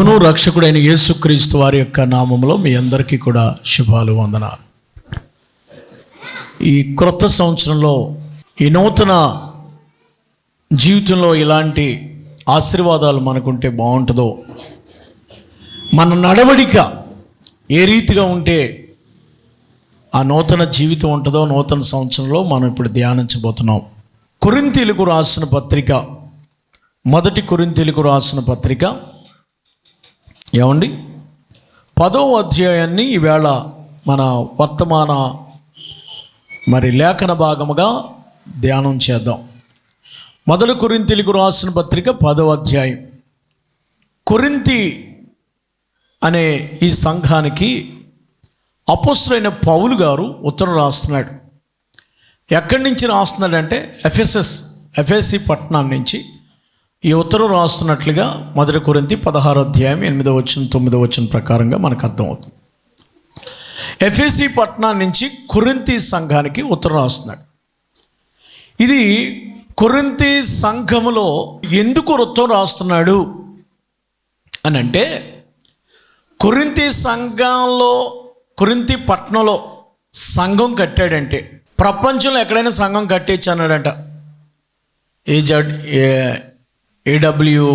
ప్రభును రక్షకుడైన యేసుక్రీస్తు వారి యొక్క నామంలో మీ అందరికీ కూడా శుభాలు వందనాలు. ఈ క్రొత్త సంవత్సరంలో ఈ నూతన జీవితంలో ఇలాంటి ఆశీర్వాదాలు మనకుంటే బాగుంటుందో మన నడవడిక ఏ రీతిగా ఉంటే ఆ నూతన జీవితం ఉంటుందో నూతన సంవత్సరంలో మనం ఇప్పుడు ధ్యానించబోతున్నాం. కొరింతీలకు రాసిన పత్రిక మొదటి కొరింతీలకు రాసిన పత్రిక ఏమండి? పదో అధ్యాయాన్ని ఈవేళ మన వర్తమాన మరి లేఖన భాగముగా ధ్యానం చేద్దాం. మొదలు కొరింతీలకు రాసిన పత్రిక పదో అధ్యాయం. కొరింతి అనే ఈ సంఘానికి అపోస్తులైన పౌలు గారు ఉత్తరం రాస్తున్నాడు. ఎక్కడి నుంచి రాస్తున్నాడంటే ఎఫ్ఎస్ఎస్ ఎఫ్ఎస్సి పట్టణం నుంచి ఈ ఉత్తరం రాస్తున్నట్లుగా మొదటి కొరింతి పదహారో అధ్యాయం ఎనిమిదో వచ్చిన తొమ్మిదో వచ్చిన ప్రకారంగా మనకు అర్థమవుతుంది. ఎఫ్ఎస్సి పట్నం నుంచి కొరింతి సంఘానికి ఉత్తరం రాస్తున్నాడు. ఇది కొరింతి సంఘములో ఎందుకు ఉత్తరం రాస్తున్నాడు? అని అంటే కొరింతి సంఘంలో కొరింతి పట్నంలో సంఘం కట్టాడంటే ప్రపంచంలో ఎక్కడైనా సంఘం కట్టేచ్చు అన్నాడంట జడ్ ఏడబ్ల్యూ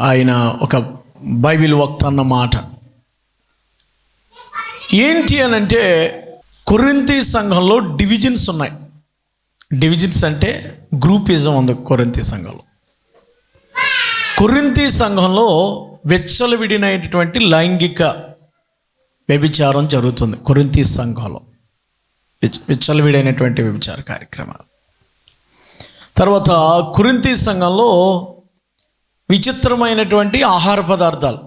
ఆయన ఒక బైబిల్ వక్త అన్న మాట ఏంటి అని అంటే కొరింతి సంఘంలో డివిజన్స్ ఉన్నాయి. డివిజన్స్ అంటే గ్రూపిజం ఉంది కొరింతి సంఘంలో. కొరింతి సంఘంలో విడినటువంటి లైంగిక వ్యభిచారం జరుగుతుంది కొరింతి సంఘంలో. విచ్చలవిడైనటువంటి వ్యభిచార కార్యక్రమాలు. తర్వాత కురింతి సంఘంలో విచిత్రమైనటువంటి ఆహార పదార్థాలు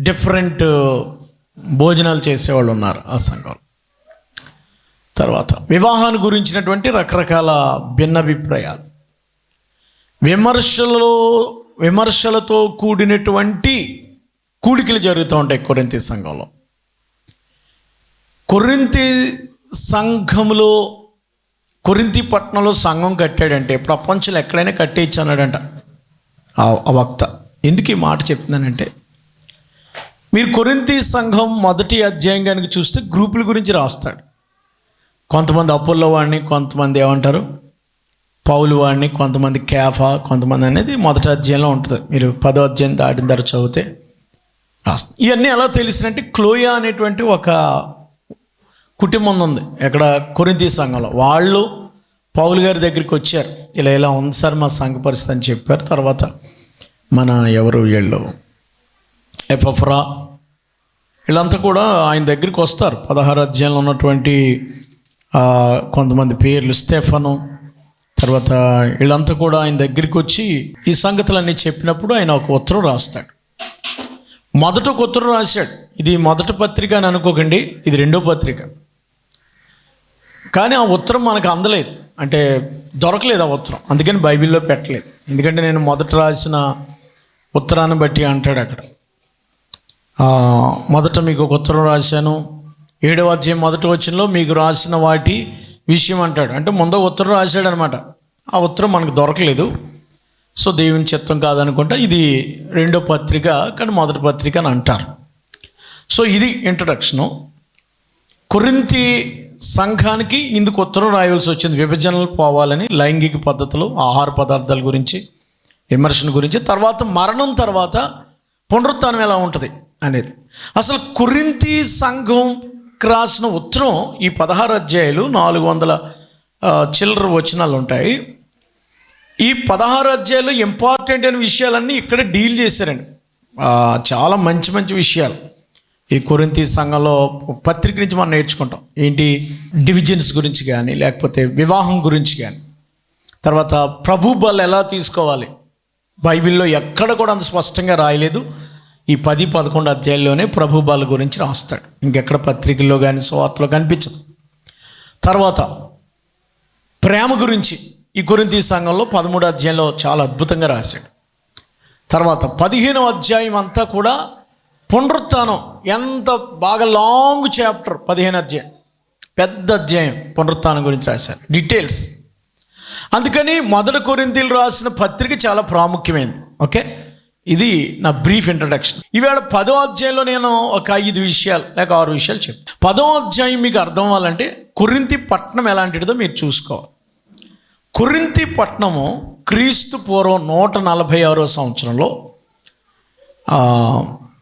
డిఫరెంట్ uh, భోజనాలు చేసేవాళ్ళు ఉన్నారు ఆ సంఘంలో. తర్వాత వివాహాన్ని గురించినటువంటి రకరకాల భిన్నాభిప్రాయాలు. విమర్శలలో విమర్శలతో కూడినటువంటి కూడికలు జరుగుతూ ఉంటాయి కొరింతి సంఘంలో. కొరింతి సంఘంలో కొరింతి పట్టణంలో సంఘం కట్టాడంటే. ప్రపంచంలో ఎక్కడైనా కట్టేయచ్చు అన్నాడంట ఆ వక్త. ఎందుకు ఈ మాట చెప్తున్నానంటే మీరు కొరింతి సంఘం మొదటి అధ్యాయం కనుక చూస్తే గ్రూపుల గురించి రాస్తాడు. కొంతమంది అప్పుల్లో వాడిని కొంతమంది ఏమంటారు? పౌలు వాడిని కొంతమంది క్యాఫా కొంతమంది అనేది మొదటి అధ్యాయంలో ఉంటుంది. మీరు పదో అధ్యాయం దాటిన తర్వాత చదివితే రాస్తుంది ఇవన్నీ ఎలా తెలిసినంటే క్లోయా అనేటువంటి ఒక కుటుంబం ఉంది ఎక్కడ కొరింతి సంఘంలో. వాళ్ళు పౌలు గారి దగ్గరికి వచ్చారు. ఇలా ఇలా ఉంది సార్ మా సంఘ పరిస్థితి అని చెప్పారు. తర్వాత మన ఎవరు వీళ్ళు? ఎపఫ్రా వీళ్ళంతా కూడా ఆయన దగ్గరికి వస్తారు. పదహారు అధ్యాయంలో ఉన్నటువంటి కొంతమంది పేర్లు. స్టెఫను తర్వాత వీళ్ళంతా కూడా ఆయన దగ్గరికి వచ్చి ఈ సంగతులన్నీ చెప్పినప్పుడు ఆయన ఒక ఉత్తరం రాస్తాడు. మొదట ఒక ఉత్తరం రాశాడు. ఇది మొదటి పత్రిక అని అనుకోకండి. ఇది రెండో పత్రిక. కానీ ఆ ఉత్తరం మనకు అందలేదు. అంటే దొరకలేదు ఆ ఉత్తరం. అందుకని బైబిల్లో పెట్టలేదు. ఎందుకంటే నేను మొదట రాసిన ఉత్తరాన్ని బట్టి అంటాడు అక్కడ. మొదట మీకు ఒక ఉత్తరం రాశాను. ఏడవ అధ్యాయం మొదటి వచ్చినలో మీకు రాసిన వాటి విషయం అంటాడు. అంటే ముందు ఉత్తరం రాశాడు అనమాట ఆ ఉత్తరం మనకు దొరకలేదు. సో దేవుని చిత్తం కాదనుకుంటా ఇది రెండో పత్రిక కానీ మొదటి పత్రిక అని అంటారు. సో ఇది ఇంట్రడక్షను కొరింతి సంఘానికి ఇందుకు ఉత్తరం రాయవలసి వచ్చింది. విభజనలు పోవాలని లైంగిక పద్ధతులు ఆహార పదార్థాల గురించి విమర్శన గురించి తర్వాత మరణం తర్వాత పునరుత్నం ఎలా ఉంటుంది అనేది. అసలు కురింతి సంఘం రాసిన ఉత్తరం ఈ పదహారు అధ్యాయులు నాలుగు వందల చిల్లర వచనాలు ఉంటాయి. ఈ పదహారు అధ్యాయులు ఇంపార్టెంట్ అయిన విషయాలన్నీ ఇక్కడ డీల్ చేశారండి. చాలా మంచి మంచి విషయాలు. ఈ కొరింతి సంఘంలో పత్రిక నుంచి మనం నేర్చుకుంటాం. ఏంటి? డివిజన్స్ గురించి కానీ లేకపోతే వివాహం గురించి కానీ తర్వాత ప్రభు బల్ ఎలా తీసుకోవాలి? బైబిల్లో ఎక్కడ కూడా అంత స్పష్టంగా రాయలేదు. ఈ పది పదకొండు అధ్యాయుల్లోనే ప్రభు బల గురించి రాస్తాడు. ఇంకెక్కడ పత్రికల్లో కానీ సువార్తలో కనిపించదు. తర్వాత ప్రేమ గురించి ఈ కొరింతి సంఘంలో పదమూడు అధ్యాయంలో చాలా అద్భుతంగా రాశాడు. తర్వాత పదిహేనవ అధ్యాయం అంతా కూడా పునరుత్నం ఎంత బాగా లాంగ్ చాప్టర్ పదిహేను అధ్యాయం. పెద్ద అధ్యాయం పునరుత్నం గురించి రాశారు. డీటెయిల్స్ అందుకని మొదటి కొరింతలు రాసిన పత్రిక చాలా ప్రాముఖ్యమైనది. ఓకే ఇది నా బ్రీఫ్ ఇంట్రడక్షన్ ఈవేళ పదో అధ్యాయంలో నేను ఒక ఐదు విషయాలు లేక ఆరు విషయాలు చెప్తాను పదో అధ్యాయం మీకు అర్థం అవ్వాలంటే కురింతి పట్టణం ఎలాంటిదో మీరు చూసుకోవాలి. కురింతి పట్టణము క్రీస్తు పూర్వం నూట నలభై ఆరో సంవత్సరంలో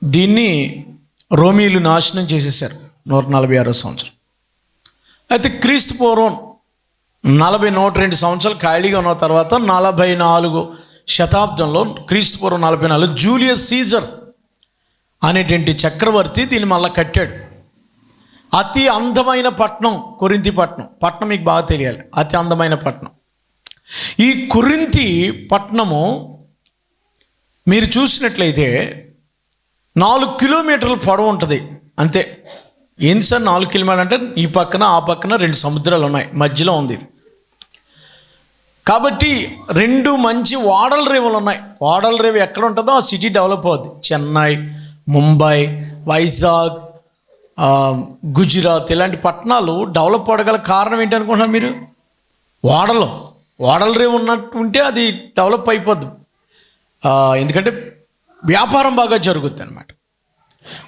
దీన్ని రోమీలు నాశనం చేసేసారు నూట నలభై ఆరో సంవత్సరం. అయితే క్రీస్తు పూర్వం నలభై నూట రెండు సంవత్సరాలు ఖాళీగా ఉన్న తర్వాత నలభై నాలుగు శతాబ్దంలో క్రీస్తు పూర్వం నలభై నాలుగు జూలియస్ సీజర్ అనేటువంటి చక్రవర్తి దీన్ని మళ్ళీ కట్టాడు. అతి అందమైన పట్టణం కొరింతి పట్నం. పట్టణం మీకు బాగా తెలియాలి. అతి అందమైన పట్నం. ఈ కురింతి పట్టణము మీరు చూసినట్లయితే నాలుగు కిలోమీటర్ల పొడవు ఉంటుంది. అంతే. ఏంది సార్ నాలుగు కిలోమీటర్ అంటే ఈ పక్కన ఆ పక్కన రెండు సముద్రాలు ఉన్నాయి. మధ్యలో ఉంది కాబట్టి రెండు మంచి వాడల రేవులు ఉన్నాయి. వాడల రేవు ఎక్కడ ఉంటుందో ఆ సిటీ డెవలప్ అవుద్ది. చెన్నై ముంబై వైజాగ్ గుజరాత్ ఇలాంటి పట్టణాలు డెవలప్ అవ్వగల కారణం ఏంటి అనుకుంటున్నారు మీరు? వాడలు. వాడల రేవు ఉన్నట్టు ఉంటే అది డెవలప్ అయిపోద్ది. ఎందుకంటే వ్యాపారం బాగా జరుగుద్ది అనమాట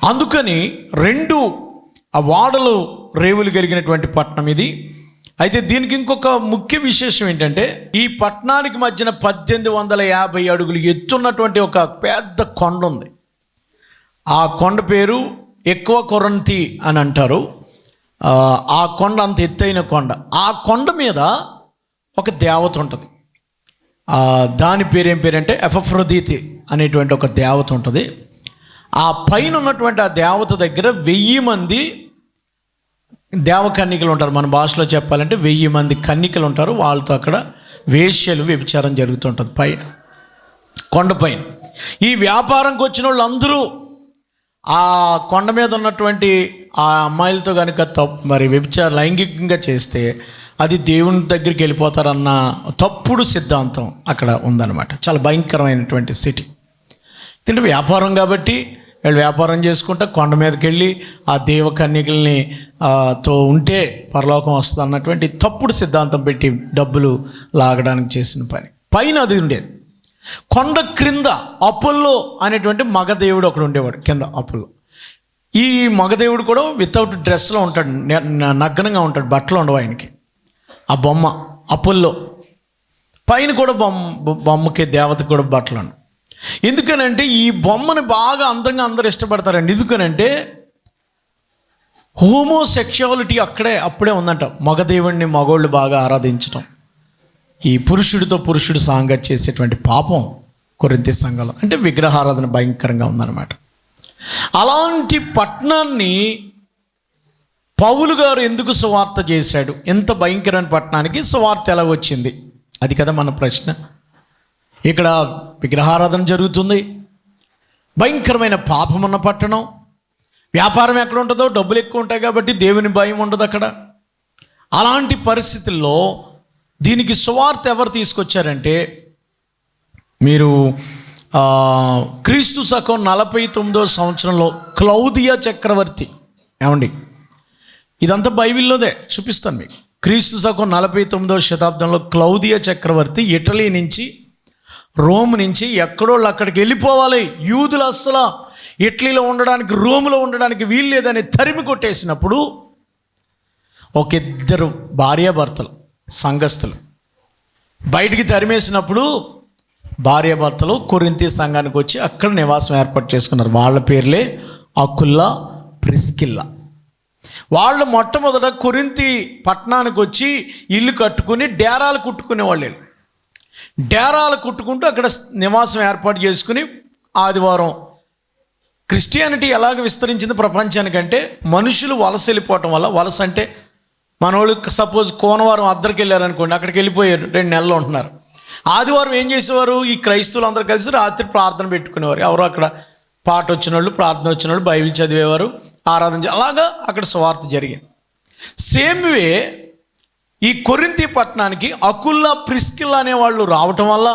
అందుకని రెండు ఆ వాడలు రేవులు కలిగినటువంటి పట్టణం ఇది. అయితే దీనికి ఇంకొక ముఖ్య విశేషం ఏంటంటే ఈ పట్టణానికి మధ్యన పద్దెనిమిది వందల యాభై అడుగులు ఎత్తున్నటువంటి ఒక పెద్ద కొండ ఉంది. ఆ కొండ పేరు ఎక్కువ కొరంతి అని అంటారు. ఆ, కొండ అంత ఎత్తైన కొండ. ఆ కొండ మీద ఒక దేవత ఉంటుంది. దాని పేరేం పేరంటే ఎఫఫ్రోదీతి అనేటువంటి ఒక దేవత ఉంటుంది. ఆ పైన ఉన్నటువంటి ఆ దేవత దగ్గర వెయ్యి మంది దేవ కన్నికలు ఉంటారు. మన భాషలో చెప్పాలంటే వెయ్యి మంది కన్నికలు ఉంటారు. వాళ్ళతో అక్కడ వేశ్యలు వ్యభిచారం జరుగుతుంటుంది పైన కొండపైన ఈ వ్యాపారంకి వచ్చిన వాళ్ళందరూ ఆ కొండ మీద ఉన్నటువంటి ఆ అమ్మాయిలతో కనుక మరి వ్యభిచార లైంగికంగా చేస్తే అది దేవుని దగ్గరికి వెళ్ళిపోతారన్న తప్పుడు సిద్ధాంతం అక్కడ ఉందన్నమాట. చాలా భయంకరమైనటువంటి సిటీ ఎందుకంటే వ్యాపారం కాబట్టి వీళ్ళు వ్యాపారం చేసుకుంటే కొండ మీదకి వెళ్ళి ఆ దేవ కన్యకల్ని తో ఉంటే పరలోకం వస్తుంది అన్నటువంటి తప్పుడు సిద్ధాంతం పెట్టి డబ్బులు లాగడానికి చేసిన పని. పైన అది ఉండేది. కొండ క్రింద అప్పుల్లో అనేటువంటి మగదేవుడు ఒకడు ఉండేవాడు కింద అప్పుల్లో ఈ మగదేవుడు కూడా వితౌట్ డ్రెస్లో ఉంటాడు న- నగ్నంగా ఉంటాడు బట్టలు ఉండవు ఆయనకి. ఆ బొమ్మ అప్పుల్లో పైన కూడా బొమ్మ బొమ్మకి దేవత కూడా బట్టలు ఎందుకనంటే ఈ బొమ్మని బాగా అందంగా అందరు ఇష్టపడతారండి. ఎందుకనంటే హోమోసెక్షువాలిటీ అక్కడే అప్పుడే ఉందంట. మగదేవుణ్ణి మగోళ్ళు బాగా ఆరాధించటం. ఈ పురుషుడితో పురుషుడు సాంగ చేసేటువంటి పాపం కొరింత సంఘంలో. అంటే విగ్రహారాధన భయంకరంగా ఉందన్నమాట. అలాంటి పట్టణాన్ని పౌలు గారు ఎందుకు సువార్త చేశాడు? ఎంత భయంకరమైన పట్టణానికి సువార్త ఎలా వచ్చింది? అది కదా మన ప్రశ్న. ఇక్కడ విగ్రహారాధన జరుగుతుంది. భయంకరమైన పాపం ఉన్న పట్టణం. వ్యాపారం ఎక్కడ ఉంటుందో? డబ్బులు ఎక్కువ ఉంటాయి కాబట్టి దేవుని భయం ఉండదు అక్కడ. అలాంటి పరిస్థితుల్లో దీనికి సువార్త ఎవరు తీసుకొచ్చారంటే మీరు క్రీస్తు శకం నలభై తొమ్మిదో సంవత్సరంలో క్లౌదియా చక్రవర్తి. ఏమండి? ఇదంతా బైబిల్లోదే చూపిస్తాను మీకు. క్రీస్తు శకం నలభై తొమ్మిదవ శతాబ్దంలో క్లౌదియ చక్రవర్తి ఇటలీ నుంచి రోమ్ నుంచి ఎక్కడోళ్ళు అక్కడికి వెళ్ళిపోవాలి. యూదులు అస్సలు ఇటలీలో ఉండడానికి రోములో ఉండడానికి వీలు లేదని తరిమి కొట్టేసినప్పుడు ఒక ఇద్దరు భార్యాభర్తలు సంఘస్థులు బయటికి తరిమేసినప్పుడు భార్యాభర్తలు కొరింతి సంఘానికి వచ్చి అక్కడ నివాసం ఏర్పాటు చేసుకున్నారు. వాళ్ళ పేర్లే అకుల్లా ప్రిస్కిల్లా. వాళ్ళు మొట్టమొదట కొరింతి పట్టణానికి వచ్చి ఇల్లు కట్టుకుని డేరాలు కుట్టుకునే వాళ్ళు. డేరాలు కుట్టుకుంటూ అక్కడ నివాసం ఏర్పాటు చేసుకుని ఆదివారం క్రిస్టియానిటీ ఎలాగ విస్తరించింది ప్రపంచానికంటే మనుషులు వలస వెళ్ళిపోవటం వల్ల వలస అంటే మనోళ్ళు సపోజ్ కోనవారం అద్దరికి వెళ్ళారనుకోండి అక్కడికి వెళ్ళిపోయారు రెండు నెలలు ఉంటున్నారు. ఆదివారం ఏం చేసేవారు? ఈ క్రైస్తవులు అందరూ కలిసి రాత్రి ప్రార్థన పెట్టుకునేవారు. ఎవరో అక్కడ పాట వచ్చిన వాళ్ళు ప్రార్థన వచ్చిన వాళ్ళు బైబిల్ చదివేవారు. ఆరాధన అలాగా అక్కడ స్వార్థ జరిగింది. సేమ్ వే ఈ కొరింతి పట్టణానికి అకుల్లా ప్రిస్కిల్ అనే వాళ్ళు రావటం వల్ల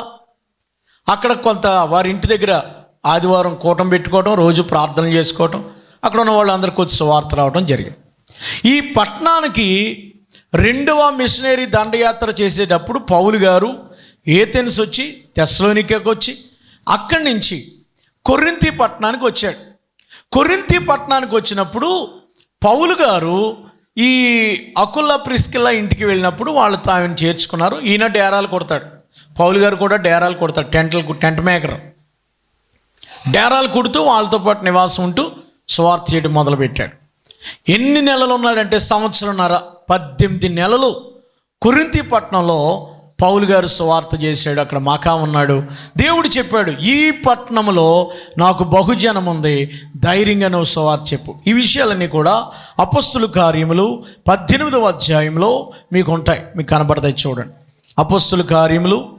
అక్కడ కొంత వారి ఇంటి దగ్గర ఆదివారం కూటం పెట్టుకోవడం రోజు ప్రార్థన చేసుకోవటం అక్కడ ఉన్న వాళ్ళందరికీ వచ్చి స్వార్థ రావడం జరిగింది. ఈ పట్టణానికి రెండవ మిషనరీ దండయాత్ర చేసేటప్పుడు పౌలు గారు ఏథెన్స్ వచ్చి తెస్లోనికకి వచ్చి అక్కడి నుంచి కొరింతి పట్టణానికి వచ్చాడు. కొరింతి పట్టణానికి వచ్చినప్పుడు పౌలు గారు ఈ అకుల్లా ప్రిస్కిల్లా ఇంటికి వెళ్ళినప్పుడు వాళ్ళు తాను చేర్చుకున్నారు. ఈయన డేరాలు కొడతాడు. పౌలు గారు కూడా డేరాలు కొడతాడు టెంట్లు టెంట్ మేకర్. డేరాలు కుడుతూ వాళ్ళతో పాటు నివాసం ఉంటూ స్వార్థ చేయడం మొదలుపెట్టాడు. ఎన్ని నెలలు ఉన్నాడంటే సంవత్సరంన్నర పద్దెనిమిది నెలలు కురింతి పట్టణంలో పౌలు గారు సువార్త చేశాడు అక్కడ మాకా ఉన్నాడు. దేవుడు చెప్పాడు ఈ పట్టణంలో నాకు బహుజనం ఉంది ధైర్యంగా నువ్వు సువార్త చెప్పు. ఈ విషయాలన్నీ కూడా అపస్తుల కార్యములు పద్దెనిమిదవ అధ్యాయంలో మీకు ఉంటాయి మీకు కనబడతాయి చూడండి. అపస్తుల కార్యములు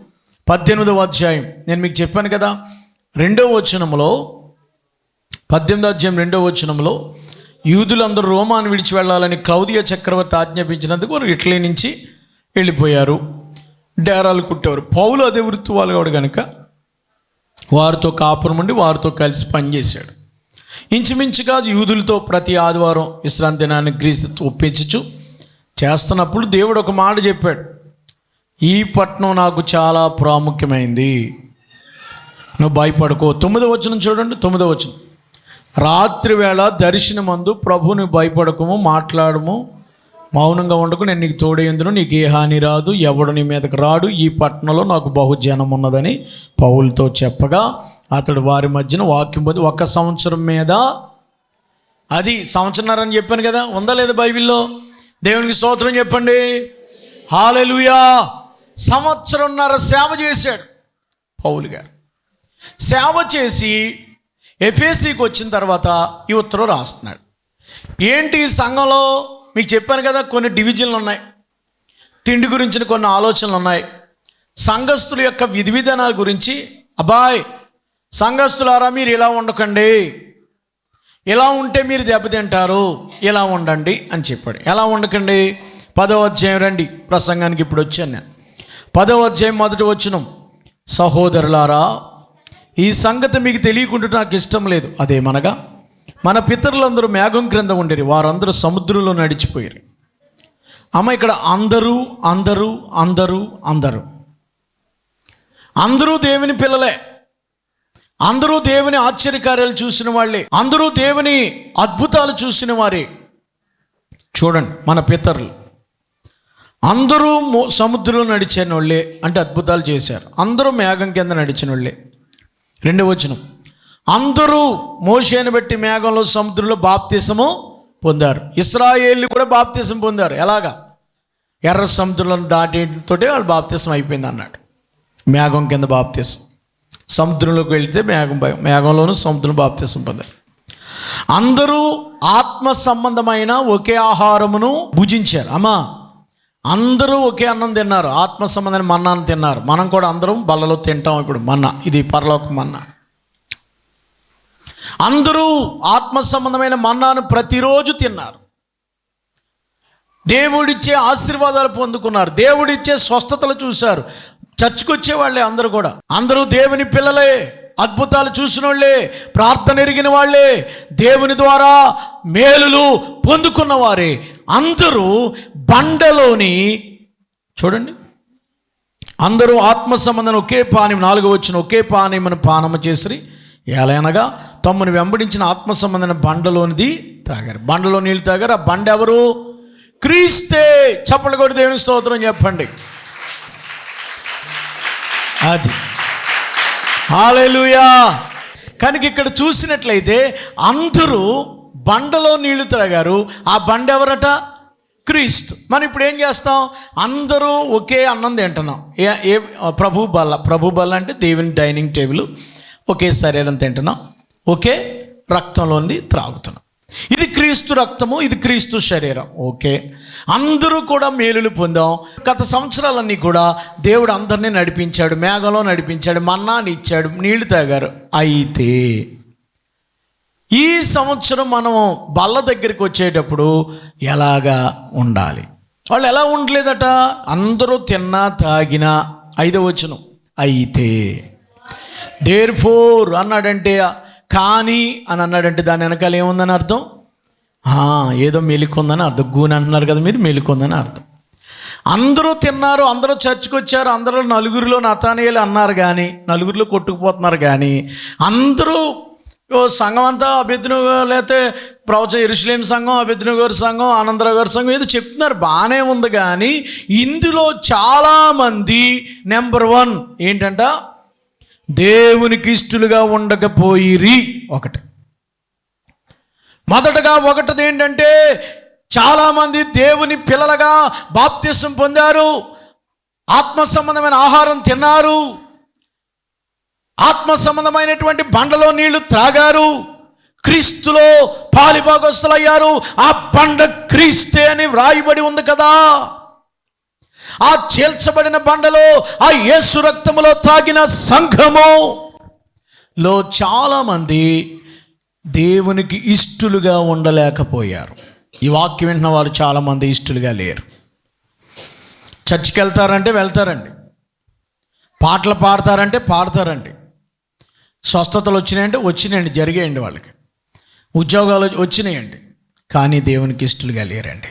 పద్దెనిమిదవ అధ్యాయం. నేను మీకు చెప్పాను కదా రెండవ వచనంలో పద్దెనిమిదో అధ్యాయం రెండవ వచనంలో యూదులందరూ రోమాను విడిచి వెళ్ళాలని క్లౌదియ చక్రవర్తి ఆజ్ఞాపించినందుకు వారు ఇటలీ నుంచి వెళ్ళిపోయారు. డేరాలు కుట్టేవారు. పౌలు అదే వృత్తి వాళ్ళగాడు కనుక వారితో కాపురం ఉండి వారితో కలిసి పనిచేశాడు. ఇంచుమించుగా యూదులతో ప్రతి ఆదివారం విశ్రాంతి దినాన్ని గ్రీస్ ఒప్పించచ్చు చేస్తున్నప్పుడు దేవుడు ఒక మాట చెప్పాడు. ఈ పట్టణం నాకు చాలా ప్రాముఖ్యమైంది. నువ్వు భయపడుకో. తొమ్మిదో వచ్చిన చూడండి తొమ్మిదో వచ్చిన రాత్రి వేళ దర్శనమందు ప్రభుని భయపడకము మాట్లాడము మౌనంగా ఉండకు నేను నీకు తోడేందును నీకు ఏ హాని రాదు ఎవడు నీ మీదకి రాడు ఈ పట్టణంలో నాకు బహుజనం ఉన్నదని పౌలతో చెప్పగా అతడు వారి మధ్యన వాక్యం పొంది ఒక సంవత్సరం మీద అది సంవత్సరంన్నర అని చెప్పాను కదా ఉందా లేదా బైబిల్లో? దేవునికి స్తోత్రం చెప్పండి. హాలెలుయా! సంవత్సరంన్నర సేవ చేశాడు పౌలు గారు. సేవ చేసి ఎఫ్ఎస్సికి వచ్చిన తర్వాత ఈ ఉత్తరం రాస్తున్నాడు. ఏంటి ఈ సంఘంలో? మీకు చెప్పాను కదా కొన్ని డివిజన్లు ఉన్నాయి. తిండి గురించిన కొన్ని ఆలోచనలు ఉన్నాయి. సంఘస్థుల యొక్క విధి విధానాల గురించి అబ్బాయ్ సంఘస్థులారా మీరు ఇలా ఉండకండి ఇలా ఉంటే మీరు దెబ్బతింటారు. ఇలా ఉండండి అని చెప్పాడు. ఎలా ఉండకండి పదవ అధ్యాయం రండి. ప్రసంగానికి ఇప్పుడు వచ్చాను నేను. పదవ అధ్యాయం మొదటి వచ్చినం సహోదరులారా ఈ సంగతి మీకు తెలియకుండా నాకు ఇష్టం లేదు. అదేమనగా మన పితరులందరూ మేఘం క్రింద ఉండేరు వారందరూ సముద్రంలో నడిచిపోయారు. అమ్మ ఇక్కడ అందరూ అందరూ అందరూ అందరూ. అందరూ దేవుని పిల్లలే. అందరూ దేవుని ఆశ్చర్యకార్యాలు చూసిన వాళ్ళే. అందరూ దేవుని అద్భుతాలు చూసిన వారే. చూడండి మన పితరులు. అందరూ సముద్రంలో నడిచిన వాళ్ళే అంటే అద్భుతాలు చేశారు. అందరూ మేఘం కింద నడిచిన వాళ్ళే రెండవ వచనం. అందరూ మోషేని బట్టి మేఘంలో సముద్రంలో బాప్తిసము పొందారు. ఇస్రాయేళ్ళు కూడా బాప్తిసం పొందారు. ఎలాగా? ఎర్ర సముద్రంలో దాటితో వాళ్ళు బాప్తిసం అయిపోయింది అన్నాడు. మేఘం కింద బాప్తిసం. సముద్రంలోకి వెళితే మేఘం మేఘంలోనూ సముద్రం బాప్తిసం పొందారు. అందరూ ఆత్మ సంబంధమైన ఒకే ఆహారమును భుజించారు. అమ్మా అందరూ ఒకే అన్నం తిన్నారు. ఆత్మ సంబంధమైన మన్నాను తిన్నారు. మనం కూడా అందరం బల్లలో తింటాం ఇప్పుడు. మన్నా ఇది పరలోక మన్నా. అందరూ ఆత్మ సంబంధమైన మన్నాను ప్రతిరోజు తిన్నారు. దేవుడిచ్చే ఆశీర్వాదాలు పొందుకున్నారు. దేవుడిచ్చే స్వస్థతలు చూశారు. చచ్చుకొచ్చే వాళ్ళే అందరూ కూడా. అందరూ దేవుని పిల్లలే అద్భుతాలు చూసిన వాళ్ళే ప్రార్థన ఎరిగిన వాళ్ళే దేవుని ద్వారా మేలులు పొందుకున్నవారే. అందరూ బండలోని చూడండి. అందరూ ఆత్మ సంబంధం ఒకే పానీయం నాలుగు వచ్చిన ఒకే పానీయమని పానము చేసి ఎలానగా తమ్మును వెంబడించిన ఆత్మ సంబంధమైన బండలోనిది త్రాగారు. బండలో నీళ్ళు తాగారు ఆ బండ ఎవరు? క్రీస్తే! చప్పలు కొట్టి దేవుని స్తోత్రం చెప్పండి. అది. హాలేలుయా కనుక ఇక్కడ చూసినట్లయితే అందరూ బండలో నీళ్ళు త్రాగారు. ఆ బండ ఎవరట? క్రీస్తు. మనం ఇప్పుడు ఏం చేస్తాం? అందరూ ఒకే అన్నం తింటున్నాం. ఏ ఏ ప్రభు బల్ల. ప్రభు బల్ల అంటే దేవుని డైనింగ్ టేబుల్. ఒకే శరీరం తింటున్నాం ఒకే రక్తంలోంది త్రాగుతున్నాం. ఇది క్రీస్తు రక్తము ఇది క్రీస్తు శరీరం. ఓకే. అందరూ కూడా మేలులు పొందాం. గత సంవత్సరాలన్నీ కూడా దేవుడు అందరినీ నడిపించాడు మేఘంలో నడిపించాడు మన్నాని ఇచ్చాడు నీళ్ళు తాగారు. అయితే ఈ సంవత్సరం మనం బల్ల దగ్గరికి వచ్చేటప్పుడు ఎలాగా ఉండాలి? వాళ్ళు ఎలా ఉండలేదట? అందరూ తిన్నా తాగినా ఐదో వచ్చును అయితే దేర్ ఫోర్ అన్నాడంటే కానీ అని అన్నాడంటే దాని వెనకాల ఏముందని అర్థం? ఏదో మెలుకుందని అర్థం. గూని అంటున్నారు కదా మీరు మెలుకుందని అర్థం. అందరూ తిన్నారు అందరూ చర్చికి వచ్చారు అందరూ నలుగురిలో నతానీయులు అన్నారు కానీ నలుగురిలో కొట్టుకుపోతున్నారు కానీ అందరూ సంఘం అంతా అభిద్నగర్ లేకపోతే ప్రవచ ఇరుషులేం సంఘం అభిద్నగర్ సంఘం ఆనందరావు గారి సంఘం ఏదో చెప్తున్నారు. బాగానే ఉంది కానీ ఇందులో చాలామంది నెంబర్ వన్ ఏంటంట? దేవునికి ఇష్టలుగా ఉండకపోయిరి ఒకటి. మొదటగా ఒకటిది ఏంటంటే చాలామంది దేవుని పిల్లలుగా బాప్త్యసం పొందారు ఆత్మ సంబంధమైన ఆహారం తిన్నారు ఆత్మ సంబంధమైనటువంటి బండలో నీళ్ళు త్రాగారు క్రీస్తులో పాలిభాగస్తులయ్యారు ఆ బండ క్రీస్తే అని వ్రాయబడి ఉంది కదా. ఆ చేల్చబడిన బండలో ఆ యేసు రక్తములో తాగిన సంఘము. లో చాలామంది దేవునికి ఇష్టలుగా ఉండలేకపోయారు. ఈ వాక్యం వింటున్న వారు చాలామంది ఇష్టలుగా లేరు. చర్చికి వెళ్తారంటే వెళ్తారండి. పాటలు పాడతారంటే పాడతారండి. స్వస్థతలు వచ్చినాయంటే వచ్చినాయండి జరిగేయండి వాళ్ళకి. ఉద్యోగాలు వచ్చినాయండి. కానీ దేవునికి ఇష్టలుగా లేరండి.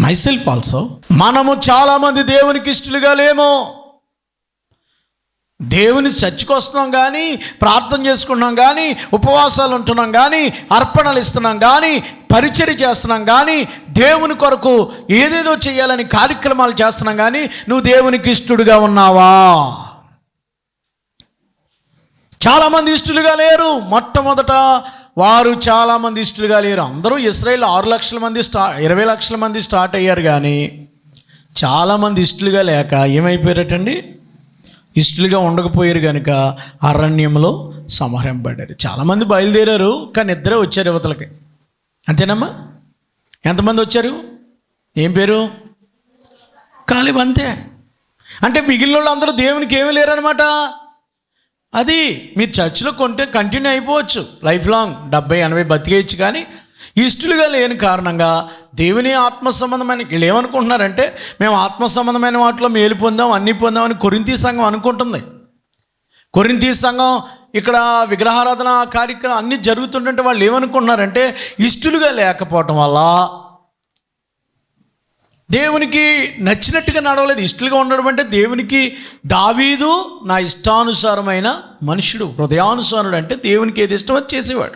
మైసెల్ఫ్ ఆల్సో మనము చాలామంది దేవునికి ఇష్టలుగా లేము. దేవుని చర్చికి వస్తున్నాం కానీ ప్రార్థన చేసుకుంటున్నాం కానీ ఉపవాసాలు ఉంటున్నాం కానీ అర్పణలు ఇస్తున్నాం కానీ పరిచర్య చేస్తున్నాం కానీ దేవుని కొరకు ఏదేదో చేయాలని కార్యక్రమాలు చేస్తున్నాం కానీ నువ్వు దేవునికి ఇష్టడుగా ఉన్నావా? చాలామంది ఇష్టలుగా లేరు. మొట్టమొదట వారు చాలామంది ఇష్టలుగా లేరు. అందరూ ఇస్రాయేల్ ఆరు లక్షల మంది స్టా ఇరవై లక్షల మంది స్టార్ట్ అయ్యారు కానీ చాలామంది ఇష్టలుగా లేక ఏమైపోయారటండి? ఇష్టలుగా ఉండకపోయారు కనుక అరణ్యంలో సంహరింపడ్డారు చాలామంది బయలుదేరారు కానీ ఇద్దరే వచ్చారు యువతలకి. అంతేనమ్మా? ఎంతమంది వచ్చారు? ఏం పేరు? కాలేబ్ అంతే. అంటే మిగిలిన వాళ్ళు అందరూ దేవునికి ఏమీ లేరనమాట అది మీరు చర్చిలో కొంటే కంటిన్యూ అయిపోవచ్చు. లైఫ్ లాంగ్ డెబ్బై ఎనభై బతికేయచ్చు కానీ ఇష్టలుగా లేని కారణంగా దేవుని ఆత్మ సంబంధమైన వీళ్ళు ఏమనుకుంటున్నారంటే మేము ఆత్మ సంబంధమైన వాటిలో మేలు పొందాం అన్నీ పొందామని కొరింతీ సంఘం అనుకుంటుంది. కొరింతీ సంఘం ఇక్కడ విగ్రహారాధన కార్యక్రమం అన్నీ జరుగుతుంటే వాళ్ళు ఏమనుకుంటున్నారంటే ఇష్టలుగా లేకపోవటం వల్ల దేవునికి నచ్చినట్టుగా నడవలేదు ఇష్టలుగా ఉండడం అంటే దేవునికి దావీదు నా ఇష్టానుసారమైన మనుషుడు హృదయానుసారుడు అంటే దేవునికి ఏది ఇష్టమో అది చేసేవాడు.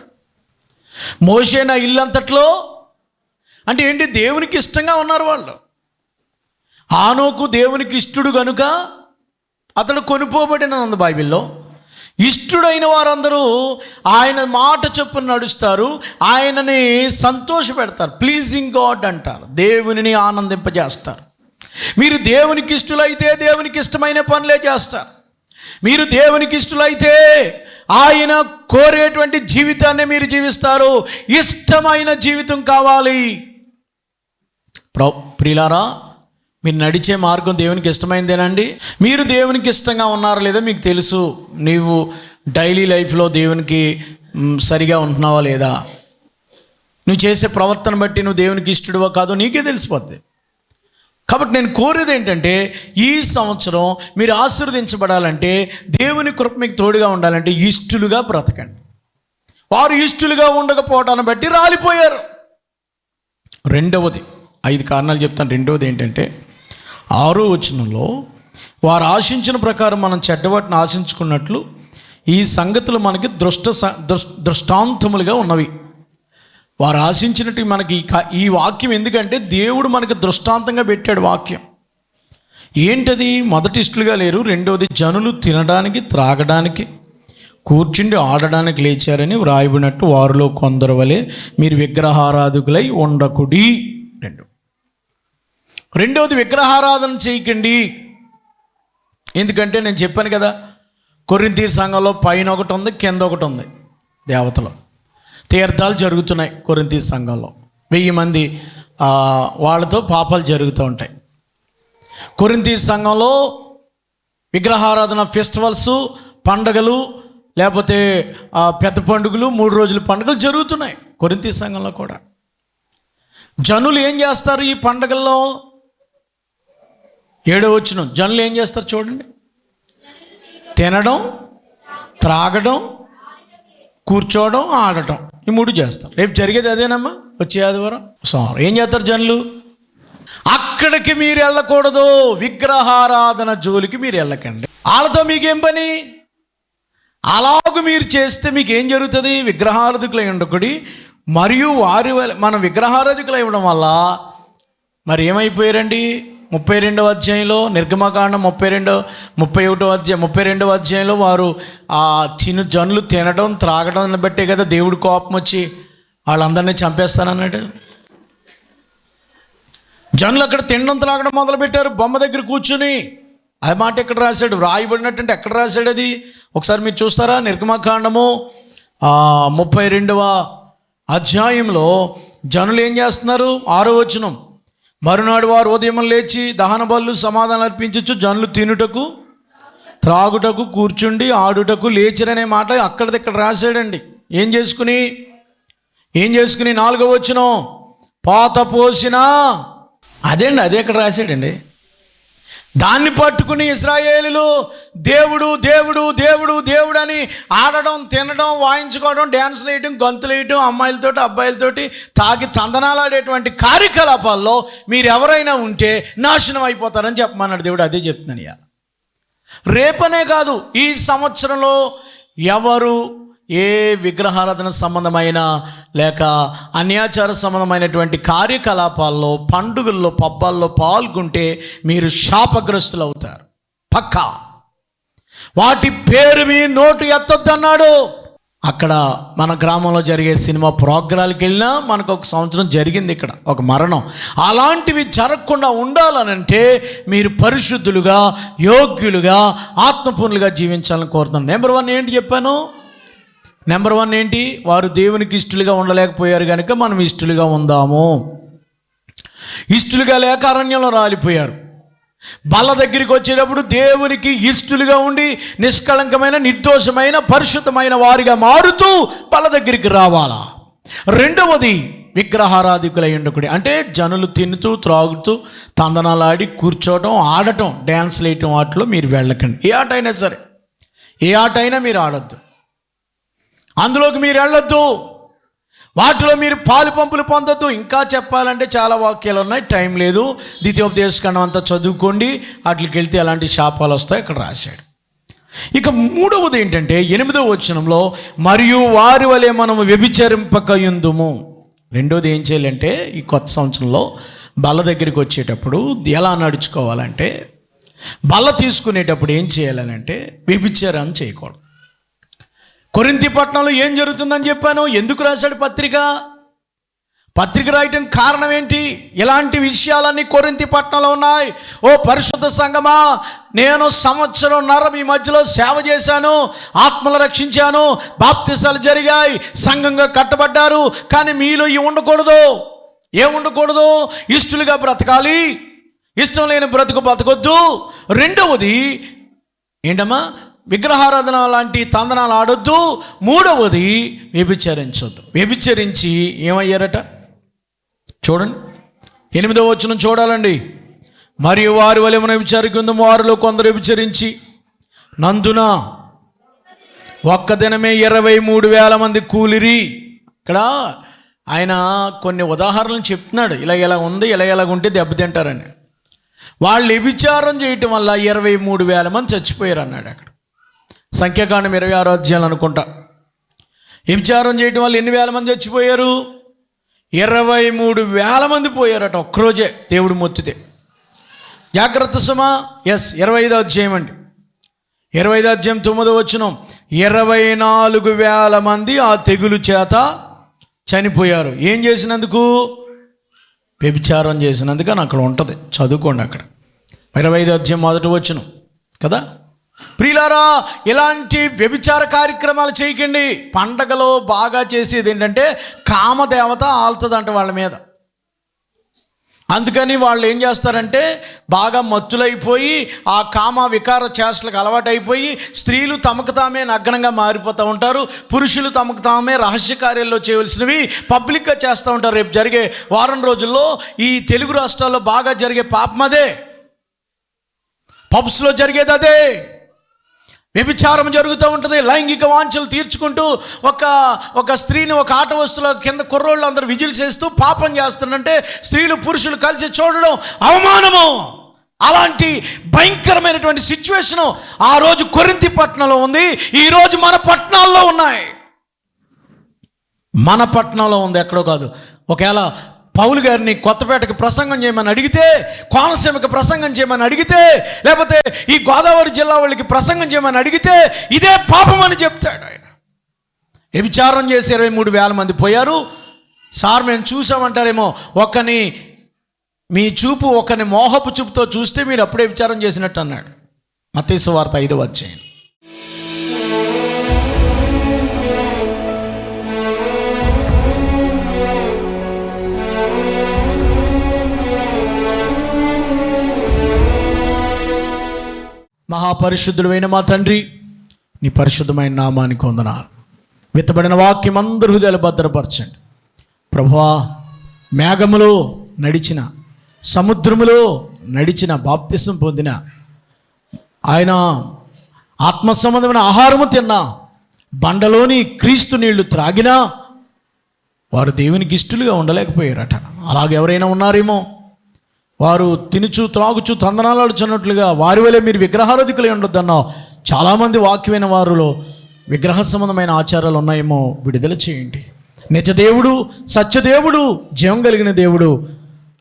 మోసే నా ఇల్లంతట్లో అంటే ఏంటి? దేవునికి ఇష్టంగా ఉన్నారు వాళ్ళు. ఆనోకు దేవునికి ఇష్టడు కనుక అతడు కొనుపోబడిన ఉంది బైబిల్లో. ఇష్టడైన వారందరూ ఆయన మాట చొప్పున నడుస్తారు ఆయనని సంతోష పెడతారు ప్లీజింగ్ గాడ్ అంటారు. దేవునిని ఆనందింపజేస్తారు. మీరు దేవునికి ఇష్టలైతే దేవునికి ఇష్టమైన పనులే చేస్తారు. మీరు దేవునికి ఇష్టలైతే ఆయన కోరేటువంటి జీవితాన్ని మీరు జీవిస్తారు. ఇష్టమైన జీవితం కావాలి. ప్రిలారా మీరు నడిచే మార్గం దేవునికి ఇష్టమైందేనండి? మీరు దేవునికి ఇష్టంగా ఉన్నారో లేదో మీకు తెలుసు. నీవు డైలీ లైఫ్లో దేవునికి సరిగా ఉంటున్నావా లేదా? నువ్వు చేసే ప్రవర్తన బట్టి నువ్వు దేవునికి ఇష్టడువా కాదో నీకే తెలిసిపోద్ది. కాబట్టి నేను కోరేది ఏంటంటే ఈ సంవత్సరం మీరు ఆశీర్వదించబడాలంటే దేవుని కృప మీకు తోడుగా ఉండాలంటే ఇష్టలుగా బ్రతకండి. వారు ఇష్టలుగా ఉండకపోవటాన్ని బట్టి రాలిపోయారు. రెండవది ఐదు కారణాలు చెప్తాను. రెండవది ఏంటంటే ఆరో వచనంలో వారు ఆశించిన ప్రకారం మనం చెడ్డవాటిని ఆశించుకున్నట్లు ఈ సంగతులు మనకి దృష్ట దృష్- దృష్టాంతములుగా ఉన్నవి. వారు ఆశించినట్టు మనకి ఈ ఈ వాక్యం ఎందుకంటే దేవుడు మనకి దృష్టాంతంగా పెట్టాడు వాక్యం. ఏంటది? మొదటి ఇష్టలుగా లేరు రెండవది జనులు తినడానికి త్రాగడానికి కూర్చుండి ఆడడానికి లేచారని వ్రాయబడినట్టు వారిలో కొందరు వలె మీరు విగ్రహారాధకులై ఉండకుడి. రెండు. రెండవది విగ్రహారాధన చేయకండి. ఎందుకంటే నేను చెప్పాను కదా కొరింతీ సంఘంలో పైన ఒకటి ఉంది కింద ఒకటి ఉంది దేవతలు. తీర్థాలు జరుగుతున్నాయి కొరింతీ సంఘంలో. వెయ్యి మంది వాళ్ళతో పాపాలు జరుగుతూ ఉంటాయి. కొరింతీ సంఘంలో విగ్రహారాధన ఫెస్టివల్స్ పండగలు లేకపోతే పెద్ద పండుగలు మూడు రోజుల పండుగలు జరుగుతున్నాయి కొరింతీ సంఘంలో కూడా. జనులు ఏం చేస్తారు ఈ పండగల్లో? ఏడో వచ్చిన జనులు ఏం చేస్తారు చూడండి? తినడం త్రాగడం కూర్చోవడం ఆడటం. ఈ మూడు చేస్తారు. రేపు జరిగేది అదేనమ్మా? వచ్చే ఆదివారం? సోమవారం. ఏం చేస్తారు జనులు? అక్కడికి మీరు వెళ్ళకూడదు. విగ్రహారాధన జోలికి మీరు వెళ్ళకండి. వాళ్ళతో మీకేం పని? అలాగ మీరు చేస్తే మీకు ఏం జరుగుతుంది? విగ్రహారాధికులై ఉండకుడి. మరియు వారి మనం విగ్రహారధికులు ఇవ్వడం వల్ల మరి ఏమైపోయారండి? ముప్పై రెండవ అధ్యాయంలో నిర్గమకాండం ముప్పై రెండో ముప్పై ఒకటో అధ్యాయం ముప్పై రెండవ అధ్యాయంలో వారు ఆ చిన్న జనులు తినడం త్రాగడం బట్టే కదా దేవుడు కోపం వచ్చి వాళ్ళందరినీ చంపేస్తానన్నాడు. జనులు అక్కడ తినడం త్రాగడం మొదలుపెట్టారు బొమ్మ దగ్గర కూర్చుని. అది మాట ఎక్కడ రాశాడు? రాయబడినట్టు ఎక్కడ రాశాడు అది? ఒకసారి మీరు చూస్తారా? నిర్గమకాండము ముప్పై రెండవ అధ్యాయంలో జనులు ఏం చేస్తున్నారు? ఆరో వచనం. మరునాడు వారు ఉదయం లేచి దహన బళ్ళు సమాధానం అర్పించచ్చు జనులు తినుటకు త్రాగుటకు కూర్చుండి ఆడుటకు లేచిరనే మాట అక్కడిదక్కడ రాశాడండి. ఏం చేసుకుని? ఏం చేసుకుని? నాలుగో వచ్చిన పాత పోసిన అదేండి అదే ఇక్కడ రాశాడండి. దాన్ని పట్టుకుని ఇస్రాయేలులు దేవుడు దేవుడు దేవుడు దేవుడు అని ఆడడం తినడం వాయించుకోవడం డ్యాన్స్లు వేయడం గొంతులు వేయడం అమ్మాయిలతోటి అబ్బాయిలతోటి తాగి తందనాలాడేటువంటి కార్యకలాపాల్లో మీరు ఎవరైనా ఉంటే నాశనం అయిపోతారని చెప్పమన్నాడు దేవుడు. అదే చెప్తున్నాను ఇవాళ రేపనే కాదు ఈ సంవత్సరంలో ఎవరు ఏ విగ్రహారాధన సంబంధమైన లేక అన్యాచార సంబంధమైనటువంటి కార్యకలాపాల్లో పండుగల్లో పబ్బాల్లో పాల్గొంటే మీరు శాపగ్రస్తులు అవుతారు పక్కా. వాటి పేరు మీ నోటు ఎత్తొద్దన్నాడు. అక్కడ మన గ్రామంలో జరిగే సినిమా ప్రోగ్రాంకి వెళ్ళినా మనకు ఒక సంవత్సరం జరిగింది ఇక్కడ ఒక మరణం. అలాంటివి జరగకుండా ఉండాలనంటే మీరు పరిశుద్ధులుగా యోగ్యులుగా ఆత్మపూర్ణులుగా జీవించాలని కోరుతున్నాను. నెంబర్ వన్ ఏంటి చెప్పాను? నెంబర్ వన్ ఏంటి? వారు దేవునికి ఇష్టలుగా ఉండలేకపోయారు కనుక మనం ఇష్టలుగా ఉందాము. ఇష్టలుగా లేక అరణ్యంలో రాలిపోయారు. బల్ల దగ్గరికి వచ్చేటప్పుడు దేవునికి ఇష్టలుగా ఉండి నిష్కళంకమైన నిర్దోషమైన పరిశుద్ధమైన వారిగా మారుతూ బల్ల దగ్గరికి రావాలా? రెండవది విగ్రహారాధికులై ఉండకుడి. అంటే జనులు తినుతూ త్రాగుతూ తందనాలాడి కూర్చోవడం ఆడటం డ్యాన్స్ వేయటం వాటిలో మీరు వెళ్ళకండి. ఏ ఆట అయినా సరే. ఏ ఆట అయినా మీరు ఆడద్దు. అందులోకి మీరు వెళ్ళొద్దు. వాటిలో మీరు పాలు పంపులు పొందొద్దు. ఇంకా చెప్పాలంటే చాలా వాక్యాలు ఉన్నాయి. టైం లేదు. ద్వితీయోపదేశకరణం అంతా చదువుకోండి. వాటికి వెళ్తే ఎలాంటి శాపాలు వస్తాయి ఇక్కడ రాశాడు. ఇక మూడవది ఏంటంటే ఎనిమిదవ వచనంలో మరియు వారి వలె మనం వ్యభిచరింపకయుందుము. రెండోది ఏం చేయాలంటే ఈ కొత్త సంవత్సరంలో బల్ల దగ్గరికి వచ్చేటప్పుడు ఎలా నడుచుకోవాలంటే బల్ల తీసుకునేటప్పుడు ఏం చేయాలనంటే వ్యభిచారం చేయకూడదు. కొరింతి పట్టణంలో ఏం జరుగుతుందని చెప్పాను? ఎందుకు రాశాడు పత్రిక? పత్రిక రాయటం కారణం ఏంటి? ఇలాంటి విషయాలన్నీ కొరింతి పట్టణంలో ఉన్నాయి. ఓ పరిశుద్ధ సంగమా నేను సంవత్సరంన్నర మీ మధ్యలో సేవ చేశాను ఆత్మలు రక్షించాను బాప్తిసాలు జరిగాయి సంఘంగా కట్టబడ్డారు కానీ మీలో ఇవి ఉండకూడదు. ఏం ఉండకూడదు? ఇష్టలుగా బ్రతకాలి ఇష్టం లేని బ్రతుకు బ్రతకొద్దు రెండవది ఏంటమ్మా? విగ్రహారాధన లాంటి తందనాలు ఆడొద్దు. మూడవది వ్యభిచరించొద్దు. వ్యభిచరించి ఏమయ్యారట? చూడండి. ఎనిమిదవ వచ్చిన చూడాలండి. మరియు వారి వలె మన విచారికుందాం వారిలో కొందరు వ్యభిచరించి నందున ఒక్క దినమే ఇరవై మూడు వేల మంది కూలిరి. ఇక్కడ ఆయన కొన్ని ఉదాహరణలు చెప్తున్నాడు. ఇలా ఇలా ఉంది ఇలా ఇలా ఉంటే దెబ్బతింటారని. వాళ్ళు వ్యభిచారం చేయటం వల్ల ఇరవై మూడు వేల మంది చచ్చిపోయారు అన్నాడు అక్కడ. సంఖ్యాకాండం ఇరవై ఆరో అధ్యాయులు అనుకుంటా. వ్యభిచారం చేయటం వల్ల ఎన్ని వేల మంది చచ్చిపోయారు ఇరవై మూడు వేల మంది పోయారట ఒక్కరోజే దేవుడు మొత్తితే. జాగ్రత్త సుమా. ఎస్ ఇరవై ఐదో అధ్యాయం అండి. ఇరవై ఐదో అధ్యాయం తొమ్మిదో వచ్చిన ఇరవై నాలుగు వేల మంది ఆ తెగులు చేత చనిపోయారు. ఏం చేసినందుకు? వ్యభిచారం చేసినందుకు అని అక్కడ ఉంటుంది. చదువుకోండి అక్కడ. ఇరవై ఐదు అధ్యాయం మొదట వచ్చును కదా? ప్రియులారా ఇలాంటి వ్యభిచార కార్యక్రమాలు చేయకండి. పండగలో బాగా చేసేది ఏంటంటే కామదేవత ఆలుతుందంట వాళ్ళ మీద. అందుకని వాళ్ళు ఏం చేస్తారంటే బాగా మత్తులైపోయి ఆ కామ వికార చేష్టలకు అలవాటైపోయి స్త్రీలు తమకు తామే నగ్నంగా మారిపోతూ ఉంటారు పురుషులు తమకు తామే రహస్య కార్యాల్లో చేయవలసినవి పబ్లిక్గా చేస్తూ ఉంటారు. రేపు జరిగే వారం రోజుల్లో ఈ తెలుగు రాష్ట్రాల్లో బాగా జరిగే పాపం అదే. పబ్స్లో జరిగేది అదే. వ్యభిచారం జరుగుతూ ఉంటుంది. లైంగిక వాంఛలు తీర్చుకుంటూ ఒక ఒక స్త్రీని ఒక ఆట వస్తువుల కింద కుర్రోళ్ళు అందరూ విజిల్ చేస్తూ పాపం చేస్తుందంటే స్త్రీలు పురుషులు కలిసి చూడడం అవమానము. అలాంటి భయంకరమైనటువంటి సిచ్యువేషను ఆ రోజు కొరింతి పట్టణంలో ఉంది. ఈరోజు మన పట్టణాల్లో ఉన్నాయి. మన పట్టణంలో ఉంది ఎక్కడో కాదు. ఒకవేళ పౌలు గారిని కొత్తపేటకు ప్రసంగం చేయమని అడిగితే కోనసీమకి ప్రసంగం చేయమని అడిగితే లేకపోతే ఈ గోదావరి జిల్లా వాళ్ళకి ప్రసంగం చేయమని అడిగితే ఇదే పాపం అని చెప్తాడు ఆయన. వ్యభిచారం చేసి ఇరవై మూడు వేల మంది పోయారు. సార్ మేము చూసామంటారేమో ఒకని మీ చూపు ఒకని మోహపు చూపుతో చూస్తే మీరు అప్పుడే విచారం చేసినట్టు అన్నాడు. మతీసు వార్త ఐదు మహాపరిశుద్ధుడైన మా తండ్రి నీ పరిశుద్ధమైన నామానికి వందనాలు. విత్తబడిన వాక్యం అందరు హృదయాలు భద్రపరచండి. ప్రభువా మేఘములో నడిచిన సముద్రములో నడిచిన బాప్తిసం పొందిన ఆయన ఆత్మ సంబంధమైన ఆహారము తిన్నా బండలోని క్రీస్తు నీళ్ళు త్రాగినా వారు దేవునికి ఇష్టలుగా ఉండలేకపోయారట. అలాగే ఎవరైనా ఉన్నారేమో? వారు తినుచు త్రాగుచు తందనాలాడుచున్నట్లుగా వారి వలె మీరు విగ్రహారాధికులై ఉండొద్దన్నావు. చాలామంది వాక్యమైన వారిలో విగ్రహ సంబంధమైన ఆచారాలు ఉన్నాయేమో విడుదల చేయండి. నిజదేవుడు సత్యదేవుడు జీవం కలిగిన దేవుడు.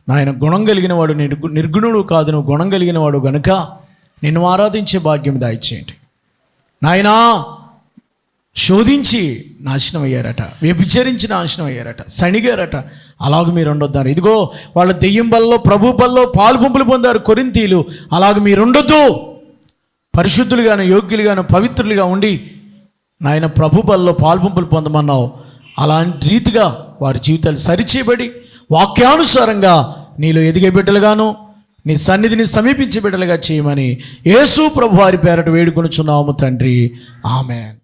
నాయన గుణం కలిగిన వాడు నిర్గు నిర్గుణుడు కాదు నువ్వు గుణం కలిగిన వాడు గనుక నిన్ను ఆరాధించే భాగ్యం దాయిచేయండి. నాయనా శోధించి నాశనం అయ్యారట వ్యభిచరించి నాశనం అయ్యారట సణిగారట. అలాగ మీరు ఉండొద్దారు ఇదిగో వాళ్ళ దెయ్యం బల్లో ప్రభు బల్లో పాలు పంపులు పొందారు కొరింతీలు అలాగ మీరు ఉండొద్దు పరిశుద్ధులుగాను యోగ్యులుగాను పవిత్రులుగా ఉండి నాయన ప్రభు బల్లో పాల్పంపులు పొందమన్నావు. అలాంటి రీతిగా వారి జీవితాలు సరిచేయబడి వాక్యానుసారంగా నీలో ఎదిగే బిడ్డలుగాను నీ సన్నిధిని సమీపించే బిడ్డలుగా చేయమని యేసు ప్రభు వారి పేరట వేడుకొనుచున్నాము తండ్రి. ఆమెన్.